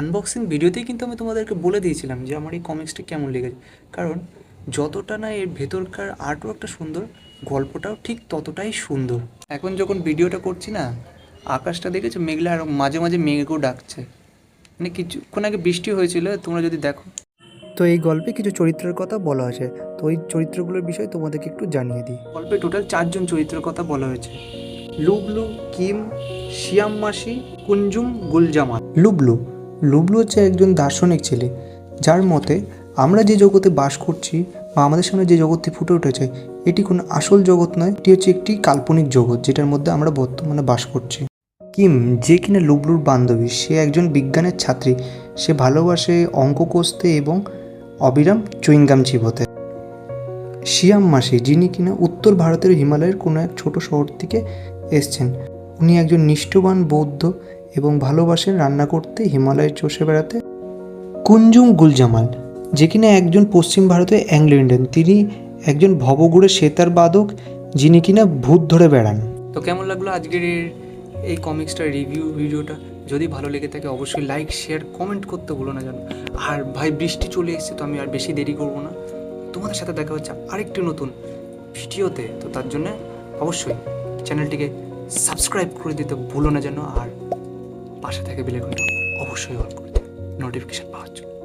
Unboxing ভিডিওতেই কিন্তু আমি তোমাদেরকে বলে দিয়েছিলাম যে আমার এই কমিক্সটা কেমন লেগেছে। কারণ যতটা না এর ভেতরকার আর্টওয়ার্কটা সুন্দর গল্পটাও ঠিক ততটাই সুন্দর। এখন যখন ভিডিওটা করছি না আকাশটা দেখেছ? মেঘলা আর মাঝে মাঝে মেঘও ডাকছে। মানে কিছুক্ষণ আগে বৃষ্টি হয়েছিল তোমরা যদি দেখো। তো এই গল্পে কিছু চরিত্রের কথা বলা হয়েছে। তো ওই চরিত্রগুলোর বিষয়ে তোমাদেরকে একটু জানিয়ে দিই। গল্পে টোটাল চারজন চরিত্রের কথা বলা হয়েছে। লুবলু কিম শিয়াম মাসি কুঞ্জুম গুলজামান। লুবলু লুবলু হচ্ছে একজন দার্শনিক ছেলে যার মতে আমরা যে জগতে বাস করছি বা আমাদের সামনে যে জগৎটি ফুটে উঠেছে, এটি কোনো আসল জগৎ নয়, এটি হচ্ছে একটি কাল্পনিক জগৎ যেটার মধ্যে আমরা বর্তমানে বাস করছি। কিম, যে কিনা লুবলুর বান্ধবী, সে একজন বিজ্ঞানের ছাত্রী। সে ভালোবাসে অঙ্ক কষতে এবং অবিরাম চুইংগাম চিবোতে। শিয়াম মাসি, যিনি কিনা উত্তর ভারতের হিমালয়ের কোনো এক ছোট শহর থেকে এসছেন, উনি একজন নিষ্ঠবান বৌদ্ধ এবং ভালোবাসেন রান্না করতে হিমালয়ে চষে বেড়াতে। কুঞ্জুম গুলজামাল, যে কিনা একজন পশ্চিম ভারতের অ্যাংলো ইন্ডিয়ান তিনি একজন ভবগুড়ে সেতার বাদক, যিনি কিনা ভূত ধরে বেড়ান। তো কেমন লাগল আজকের এই কমিক্সটার রিভিউ ভিডিওটা যদি ভালো লেগে থাকে, অবশ্যই লাইক শেয়ার কমেন্ট করতে ভুলো না জানো আর ভাই, বৃষ্টি চলে এসেছে, তো আমি আর বেশি দেরি করব না। তোমাদের সাথে দেখা হচ্ছে আরেকটি নতুন ভিডিওতে। তো তার জন্য অবশ্যই চ্যানেলটিকে সাবস্ক্রাইব করে দিতে ভুলো না যেন। আর পাশে থেকে বেলেকনটা অবশ্যই অন করে দিও নোটিফিকেশন পাওয়ার জন্য।